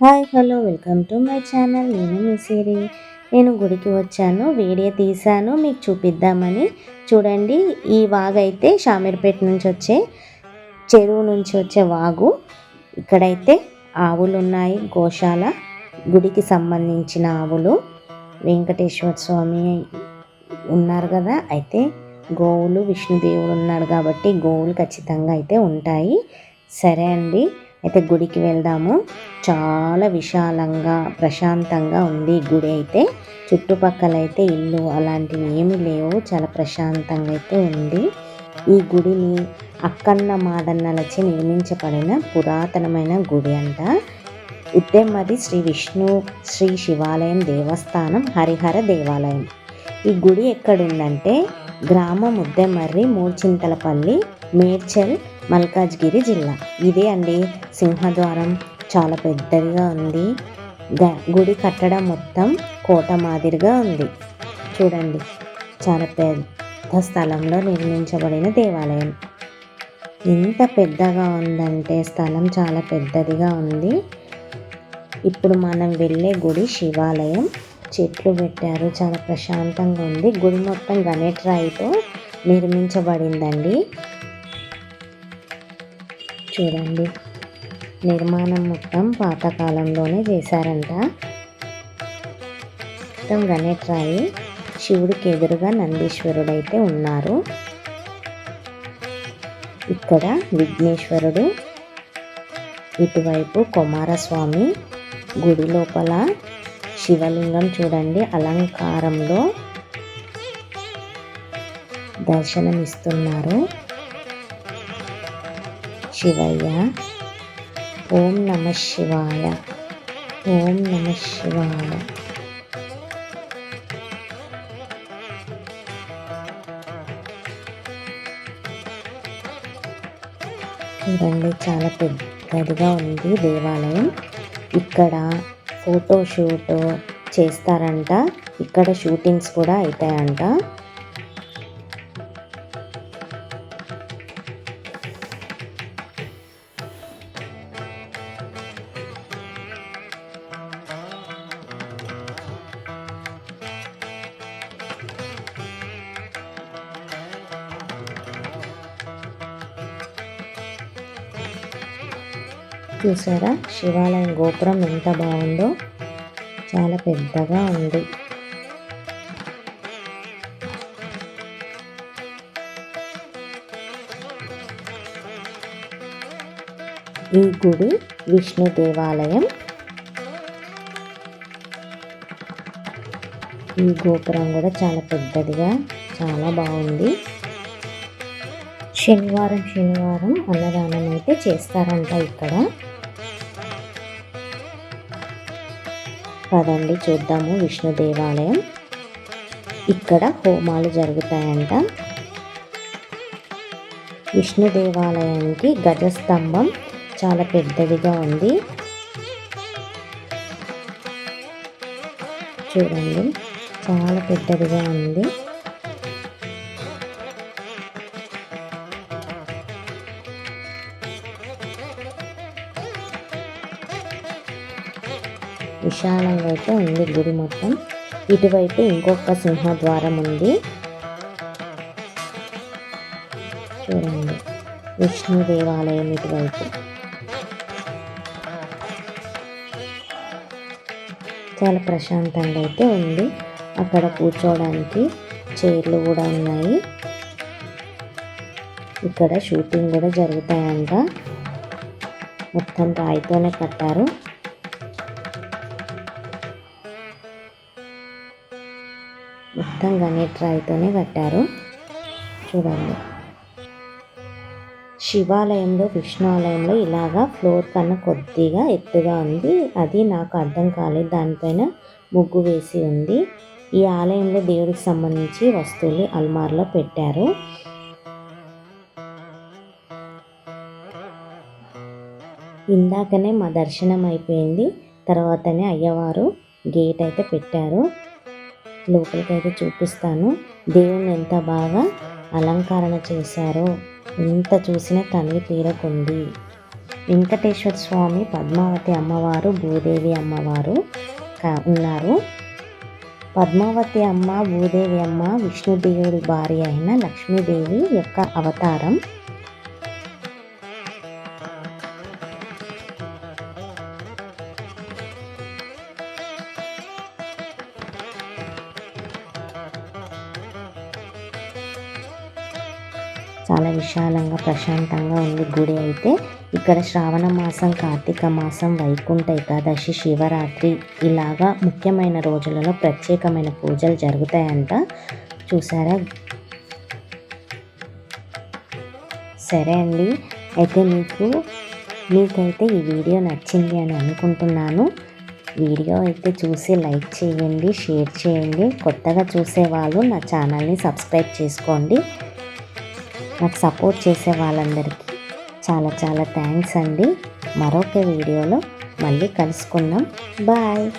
Hi hello welcome to my channel. నేను మీ సిరి. నేను గుడికి వచ్చాను వీడియో తీశాను మీకు చూపిద్దామని. చూడండి ఈ వాగు అయితే షామీర్పేట నుంచి వచ్చే చెరువు నుంచి వచ్చే వాగు. ఇక్కడైతే ఆవులు ఉన్నాయి గోశాల. గుడికి సంబంధించిన ఆవులు. వెంకటేశ్వర స్వామి ఉన్నారు కదా అయితే గోవులు విష్ణుదేవుడు ఉన్నాడు కాబట్టి గోవులు ఖచ్చితంగా అయితే ఉంటాయి. సరే అండి. అయితే గుడికి వెళ్దాము. చాలా విశాలంగా ప్రశాంతంగా ఉంది గుడి అయితే. చుట్టుపక్కల అయితే ఇల్లు అలాంటివి ఏమీ లేవు. చాలా ప్రశాంతంగా అయితే ఉంది. ఈ గుడిని అక్కన్న మాదన్నలచే నిర్మించబడిన పురాతనమైన గుడి అంట. ఉద్దెమ్మది శ్రీ విష్ణు శ్రీ శివాలయం దేవస్థానం హరిహర దేవాలయం. ఈ గుడి ఎక్కడుందంటే గ్రామం ఉద్దెమర్రి మూర్చింతలపల్లి మేడ్చల్ మల్కాజ్గిరి జిల్లా. ఇదే అండి. సింహద్వారం చాలా పెద్దదిగా ఉంది. గుడి కట్టడం మొత్తం కోట మాదిరిగా ఉంది. చూడండి. చాలా పెద్ద స్థలంలో నిర్మించబడిన దేవాలయం. ఎంత పెద్దగా ఉందంటే స్థలం చాలా పెద్దదిగా ఉంది. ఇప్పుడు మనం వెళ్ళే గుడి శివాలయం. చెట్లు పెట్టారు. చాలా ప్రశాంతంగా ఉంది. గుడి మొత్తం గణేట్ రాయితో నిర్మించబడిందండి. చూడండి. నిర్మాణం మొత్తం పాతకాలంలోనే చేశారంట. మొత్తం గణేట్ రాయి శివుడికి ఎదురుగా నందీశ్వరుడు అయితే ఉన్నారు. ఇక్కడ విఘ్నేశ్వరుడు ఇటువైపు కుమారస్వామి గుడి లోపల శివలింగం చూడండి అలంకారంలో దర్శనమిస్తున్నారు. శివయ్య. ఓం నమ శివాయ. ఓం నమ శివాయ. చూడండి చాలా పెద్దదిగా ఉంది దేవాలయం. ఇక్కడ ఫోటో షూట్ చేస్తారంట. ఇక్కడ షూటింగ్స్ కూడా అవుతాయంట చూసారా? శివాలయం గోపురం ఎంత బాగుందో. చాలా పెద్దగా ఉంది. ఈ గుడి విష్ణు దేవాలయం. ఈ గోపురం కూడా చాలా పెద్దదిగా చాలా బాగుంది. శనివారం శనివారం అన్నదానం అయితే చేస్తారంట ఇక్కడ. పదండి చూద్దాము విష్ణు దేవాలయం. ఇక్కడ హోమాలు జరుగుతాయంట. విష్ణు దేవాలయానికి గజస్తంభం చాలా పెద్దదిగా ఉంది. చూడండి చాలా పెద్దదిగా ఉంది. విశాలంగా అయితే ఉంది గుడి మొత్తం. ఇటువైపు ఇంకొక సింహద్వారం ఉంది. చూడండి. విష్ణు దేవాలయం ఇటువైపు. చాలా ప్రశాంతంగా అయితే ఉంది. అక్కడ కూర్చోవడానికి చైర్లు కూడా ఉన్నాయి. ఇక్కడ షూటింగ్ కూడా జరుగుతాయంట. మొత్తం రాయితోనే కట్టారు. మొత్తం గణేట్ రాయితోనే కట్టారు. చూడండి. శివాలయంలో విష్ణు ఆలయంలో ఇలాగా ఫ్లోర్ కన్నా కొద్దిగా ఎత్తుగా ఉంది. అది నాకు అర్థం కాలేదు. దానిపైన ముగ్గు వేసి ఉంది. ఈ ఆలయంలో దేవుడికి సంబంధించి వస్తువులు అల్మార్లో పెట్టారు. ఇందాకనే మా దర్శనం అయిపోయింది. తర్వాతనే అయ్యవారు గేట్ అయితే పెట్టారు. లోపలికి అయితే చూపిస్తాను. దేవుని ఎంత బాగా అలంకరణ చేశారో ఎంత చూసినా తనివి తీరకుంది. వెంకటేశ్వర స్వామి పద్మావతి అమ్మవారు భూదేవి అమ్మవారు ఉన్నారు. పద్మావతి అమ్మ భూదేవి అమ్మ విష్ణుదేవుడి భార్య అయిన లక్ష్మీదేవి యొక్క అవతారం చాలా విశాలంగా ప్రశాంతంగా ఉంది గుడి అయితే. ఇక్కడ శ్రావణ మాసం కార్తీక మాసం వైకుంఠ ఏకాదశి శివరాత్రి ఇలాగా ముఖ్యమైన రోజులలో ప్రత్యేకమైన పూజలు జరుగుతాయంట. చూసారా? సరే అండి. అయితే మీకు మీకైతే ఈ వీడియో నచ్చింది అని అనుకుంటున్నాను. వీడియో అయితే చూసి లైక్ చేయండి షేర్ చేయండి. కొత్తగా చూసేవాళ్ళు నా ఛానల్ని సబ్స్క్రైబ్ చేసుకోండి. నాకు సపోర్ట్ చేసే వాళ్ళందరికీ చాలా చాలా థ్యాంక్స్ అండి. మరొక వీడియోలో మళ్ళీ కలుసుకుందాం. బాయ్